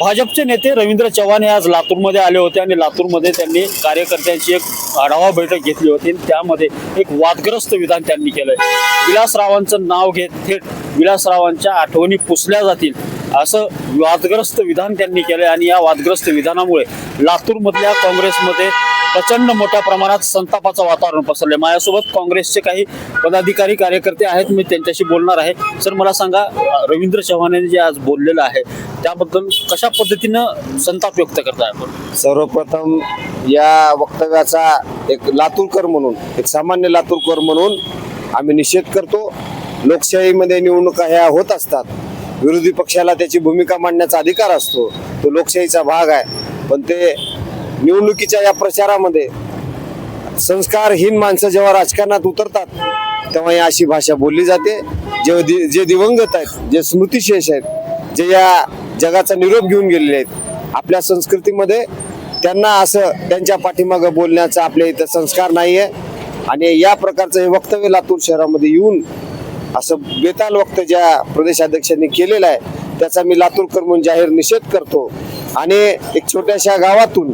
भाजपचे नेते रवींद्र चव्हाण हे आज लातूरमध्ये आले होते आणि लातूरमध्ये त्यांनी कार्यकर्त्यांची एक आढावा बैठक घेतली होती त्यामध्ये एक वादग्रस्त विधान त्यांनी केलंय. विलासरावांचं नाव घेत थेट विलासरावांच्या आठवणी पुसल्या जातील असं वादग्रस्त विधान त्यांनी केलंय. आणि या वादग्रस्त विधानामुळे लातूरमधल्या काँग्रेसमध्ये प्रचंड मोठ्या प्रमाणात संतापाचं वातावरण पसरलंय. माझ्यासोबत काँग्रेसचे काही पदाधिकारी कार्यकर्ते आहेत. मी त्यांच्याशी बोलणार आहे. सर मला सांगा रवींद्र चव्हाण यांनी जे आज बोललेलं आहे त्याबद्दल कशा पद्धतीनं संताप व्यक्त करताय आपण? सर्वप्रथम या वक्तव्याचा एक लातूरकर म्हणून एक सामान्य लातूरकर म्हणून आम्ही निषेध करतो. लोकशाहीमध्ये निवडणुका ह्या होत असतात. विरोधी पक्षाला त्याची भूमिका मांडण्याचा अधिकार असतो. तो लोकशाहीचा भाग आहे. पण ते निवडणुकीच्या या प्रचारामध्ये संस्कारहीन माणसं जेव्हा राजकारणात उतरतात तेव्हा या अशी भाषा बोलली जाते. जे दि- जे दिवंगत आहेत जे स्मृतिशेष आहेत जे या जगाचा निरोप घेऊन गेलेले आहेत आपल्या संस्कृतीमध्ये त्यांना असं त्यांच्या पाठीमागं बोलण्याचा आपल्या इथं संस्कार नाही आहे आणि या प्रकारचं हे वक्तव्य लातूर शहरामध्ये येऊन असं बेताल वक्त ज्या प्रदेशाध्यक्षांनी केलेलं आहे त्याचा मी लातूरकर म्हणून जाहीर निषेध करतो. आणि एक छोट्याशा गावातून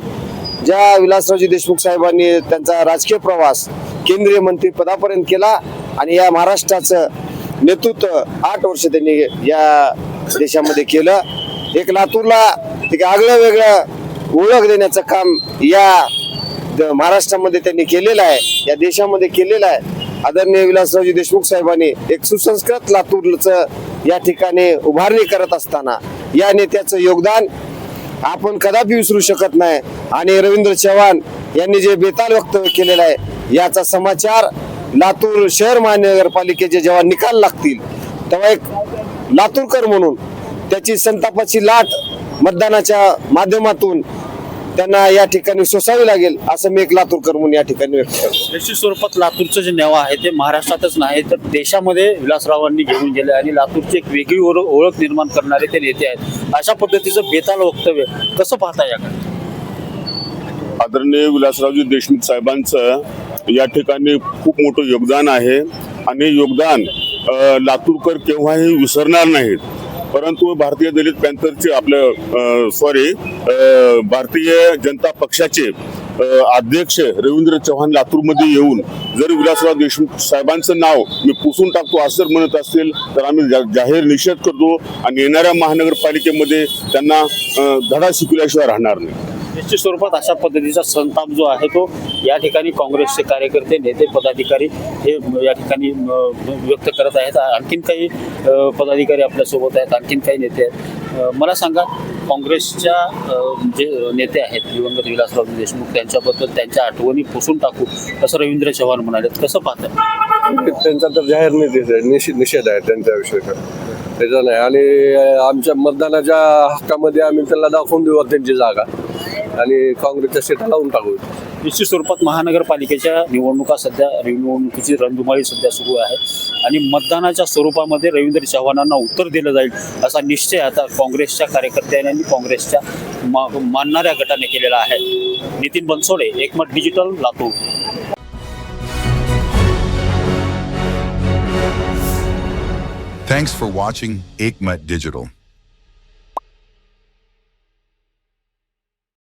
ज्या विलासरावजी देशमुख साहेबांनी त्यांचा राजकीय प्रवास केंद्रीय मंत्री पदापर्यंत केला आणि या महाराष्ट्राचं नेतृत्व आठ वर्ष त्यांनी या देशामध्ये केलं. एक लातूरला एक आगळं वेगळं ओळख देण्याचं काम या महाराष्ट्रामध्ये त्यांनी केलेलं आहे या देशामध्ये केलेलं आहे. आदरणीय विलासरावजी देशमुख साहेबांनी एक सुसंस्कृत लातूरचं या ठिकाणी उभारणी करत असताना या नेत्याचं योगदान आपण कदापि विसरू शकत नाही. आणि रवींद्र चव्हाण यांनी जे बेताल वक्तव्य केलेलं आहे याचा समाचार लातूर शहर महानगरपालिकेचे जेव्हा निकाल लागतील तेव्हा एक लातूरकर म्हणून त्याची संतापाची लाट मतदानाच्या माध्यमातून त्यांना या ठिकाणी सोसावी लागेल असं मी एक लातूरकर म्हणून या ठिकाणी व्यक्त करतो. निश्चित स्वरूपात लातूरचं जे नेवा आहे ते महाराष्ट्रातच नाही तर देशामध्ये विलासरावांनी घेऊन गेले आणि लातूरची एक वेगळी ओळख ओळख निर्माण करणारे ते नेते आहेत. अशा पद्धतीचं बेताल वक्तव्य कसं पाहता याकडे आदरणीय विलासरावजी देशमुख साहेबांचं या ठिकाणी खूप मोठं योगदान आहे. आणि योगदान लातूरकर केव्हाही विसरणार नाहीत. परंतु भारतीय दलित पॅन्थरचे आपलं सॉरी भारतीय जनता पक्षाचे अध्यक्ष रवींद्र चव्हाण लातूरमध्ये येऊन जर विलासराव देशमुख साहेबांचं नाव मी पुसून टाकतो असं जर म्हणत असेल तर आम्ही जा- जाहीर निषेध करतो आणि येणाऱ्या महानगरपालिकेमध्ये त्यांना धडा शिकल्याशिवाय राहणार नाही. निश्चित स्वरूपात अशा पद्धतीचा संताप जो आहे तो या ठिकाणी काँग्रेसचे कार्यकर्ते नेते पदाधिकारी हे या ठिकाणी व्यक्त करत आहेत. आणखीन काही पदाधिकारी आपल्यासोबत आहेत आणखीन काही नेते आहेत. मला सांगा काँग्रेसच्या जे नेते आहेत दिवंगत विलासराव देशमुख त्यांच्याबद्दल त्यांच्या आठवणी पुसून टाकू असं रवींद्र चव्हाण म्हणाले. कसं पाहतात त्यांचा तर जाहीर निषेध निषेध निषेध आहे त्यांच्याविषयी. त्याचा नाही आणि आमच्या मतदानाच्या हक्कामध्ये आम्ही त्यांना दाखवून देऊ त्यांची जागा. आणि काँग्रेसच्या सीटा लावून टाकू. निश्चित स्वरूपात महानगरपालिकेच्या निवडणुका सध्या निवडणुकीची रणधुमाळी सध्या सुरू आहे. आणि मतदानाच्या स्वरूपामध्ये रवींद्र चव्हाणांना उत्तर दिलं जाईल असा निश्चय आता काँग्रेसच्या कार्यकर्त्यांनी आणि काँग्रेसच्या मा मानणाऱ्या गटाने केलेला आहे. Nitin Bansode Ekmat digital Latur. Thanks for watching Aikmat Digital.